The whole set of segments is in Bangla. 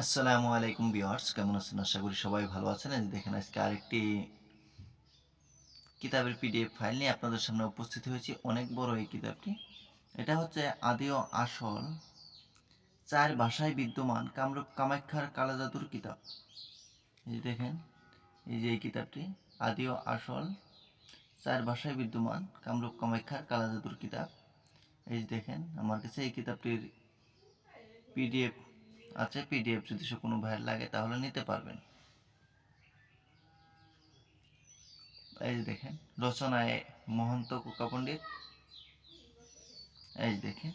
আসসালামু আলাইকুম বিয়ার্স কেমন আছেন? আশা করি সবাই ভালো আছেন। দেখেন, আজকে আরেকটি কিতাবের পিডিএফ ফাইল নিয়ে আপনাদের সামনে উপস্থিত হয়েছি। অনেক বড় এই কিতাবটি। এটা হচ্ছে আদি ও আসল, চার ভাষায় বিদ্যমান কামরূপ কামাখ্যার কালা জাদুর কিতাব। এই দেখেন, এই যে এই কিতাবটি আদি ও আসল, চার ভাষায় বিদ্যমান কামরূপ কামাখ্যার কালা জাদুর কিতাব। এই যে দেখেন, আমার কাছে এই কিতাবটির পিডিএফ আছে পিডিএফ যদি সে কোনো ভাইয়ের লাগে, তাহলে নিতে পারবেন। এই যে দেখেন, রচনায় মহন্ত কুকা পণ্ডিত। এই যে দেখেন।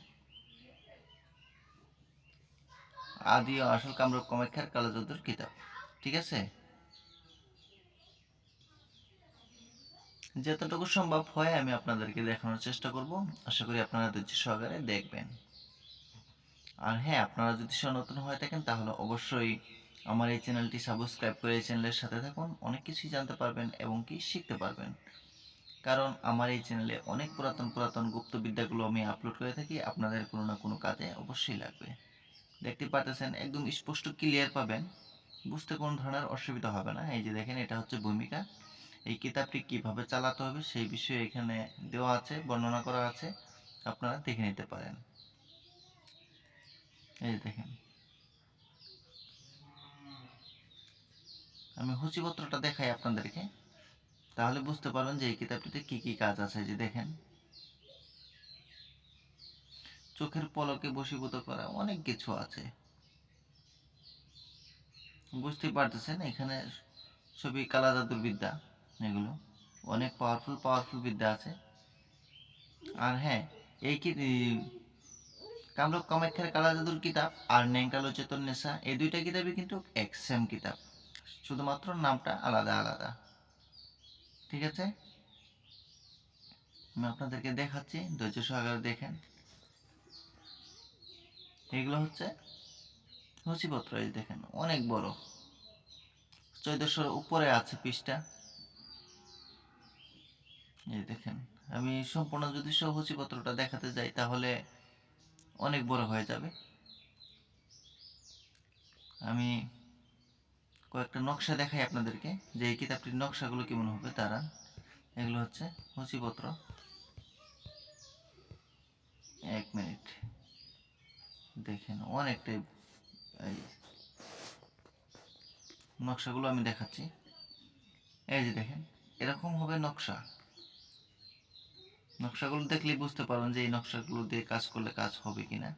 আদি ও আসল কামরূপ কামাখ্যার কালাজাদুর কিতাব, ঠিক আছে? যতটুকু সম্ভব হয়, আমি আপনাদেরকে দেখানোর চেষ্টা করব। আশা করি আপনারা ধৈর্য সহকারে দেখবেন। আর হ্যাঁ আপনারা যদি সে নতুন হয়ে থাকেন, তাহলে অবশ্যই আমার এই চ্যানেলটি সাবস্ক্রাইব করে এই চ্যানেলের সাথে থাকুন। অনেক কিছুই জানতে পারবেন এবং কি শিখতে পারবেন। কারণ আমার এই চ্যানেলে অনেক পুরাতন পুরাতন গুপ্তবিদ্যাগুলো আমি আপলোড করে থাকি। আপনাদের কোনো না কোনো কাজে অবশ্যই লাগবে। দেখতে পাচ্ছেন একদম স্পষ্ট ক্লিয়ার পাবেন। বুঝতে কোনো ধরনের অসুবিধা হবে না। এই যে দেখেন, এটা হচ্ছে ভূমিকা। এই কিতাবটি কীভাবে চালাতে হবে, সেই বিষয়ে এখানে দেওয়া আছে, বর্ণনা করা আছে। আপনারা দেখে নিতে পারেন। এই দেখেন। আমি সূচিপত্রটা দেখাই আপনাদেরকে, তাহলে বুঝতে পারবেন যে এই কিতাবটিতে কি কি কাজ আছে যে দেখেন। চোখের পলকে বশীভূত করা অনেক কিছু আছে। বুঝতে পারতেছেন, এখানে সবই কালা জাদুর বিদ্যা, এগুলো অনেক পাওয়ারফুল পাওয়ারফুল বিদ্যা আছে। আর হ্যাঁ এই কি কামরূপ কামাখ্যার কালা জাদুর কিতাব আর ন্যাংকালো চেতন নেশা, এই দুইটা কিতাবই কিন্তু এক সেম কিতাব। শুধুমাত্র নামটা আলাদা আলাদা। ঠিক আছে? আমি আপনাদেরকে দেখাচ্ছি, ধৈর্য সহকারে দেখেন। এগুলো হচ্ছে নথিপত্র, এই দেখেন, অনেক বড়। চৌদ্দশোর উপরে আছে পৃষ্ঠা। এই দেখেন, আমি সম্পূর্ণ যদি সব সূচিপত্রটা দেখাতে যাই, তাহলে অনেক বড় হয়ে যাবে। আমি কয়েকটা নকশা দেখাই আপনাদেরকে, যে এই কিতাবটির নকশাগুলো কেমন হবে তারা এগুলো হচ্ছে সূচিপত্র এক মিনিট। দেখেন, অনেকটাই এই নকশাগুলো আমি দেখাচ্ছি। এই যে দেখেন, এরকম হবে নকশা। নকশাগুলো দেখলেই বুঝতে পারবেন যে এই নকশাগুলো দিয়ে কাজ করলে কাজ হবে কিনা।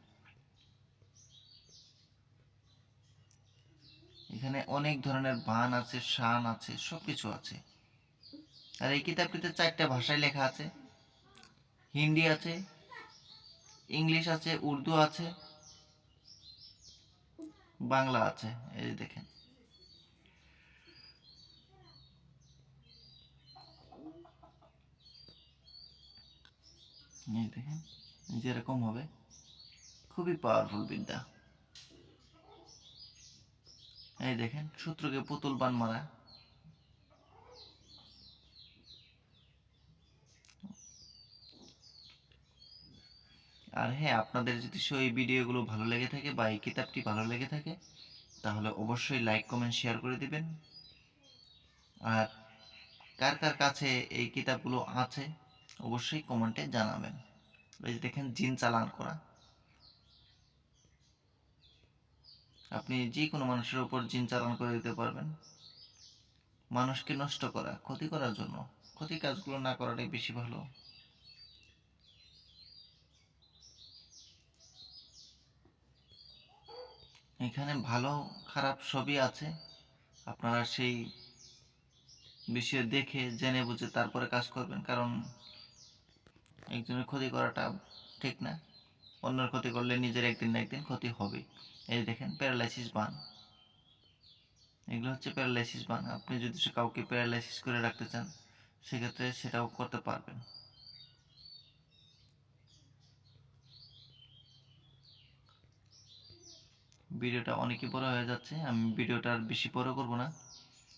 এখানে অনেক ধরনের বান আছে, শান আছে সব কিছু আছে। আর এই কিতাবটিতে চারটা ভাষায় লেখা আছে। হিন্দি আছে, ইংলিশ আছে, উর্দু আছে, বাংলা আছে। এই এই দেখেন যেরকম হবে, খুবই পাওয়ারফুল বিদ্যা। এই দেখেন সূত্রকে পুতুল বান মারা। আর হ্যাঁ আপনাদের যদি সেই ভিডিওগুলো ভালো লেগে থাকে বা এই কিতাবটি ভালো লেগে থাকে, তাহলে অবশ্যই লাইক কমেন্ট শেয়ার করে দিবেন। আর কার কার কাছে এই কিতাবগুলো আছে অবশ্যই কমেন্টে জানাবেন। এই দেখেন, জিন চালান করা। আপনি যে কোনো মানুষের উপর জিন চালান করে দিতে পারবেন। মানুষকে নষ্ট করা, ক্ষতি করার জন্য। ক্ষতি কাজগুলো না করাটাই বেশি ভালো। এখানে ভালো, খারাপ সবই আছে। আপনারা সেই বিষয়ে দেখে, জেনে বুঝে তারপরে কাজ করবেন। কারণ একজনের ক্ষতি করাটা ঠিক না, অন্যের ক্ষতি করলে নিজের একদিন না একদিন ক্ষতি হবে। এই দেখেন প্যারালাইসিস বান। এগুলো হচ্ছে প্যারালাইসিস বান। আপনি যদি কাউকে প্যারালাইসিস করে রাখতে চান, সেক্ষেত্রে সেটাও করতে পারবেন। ভিডিওটা অনেকই বড় হয়ে যাচ্ছে, আমি ভিডিওটা আর বেশি বড় করব না।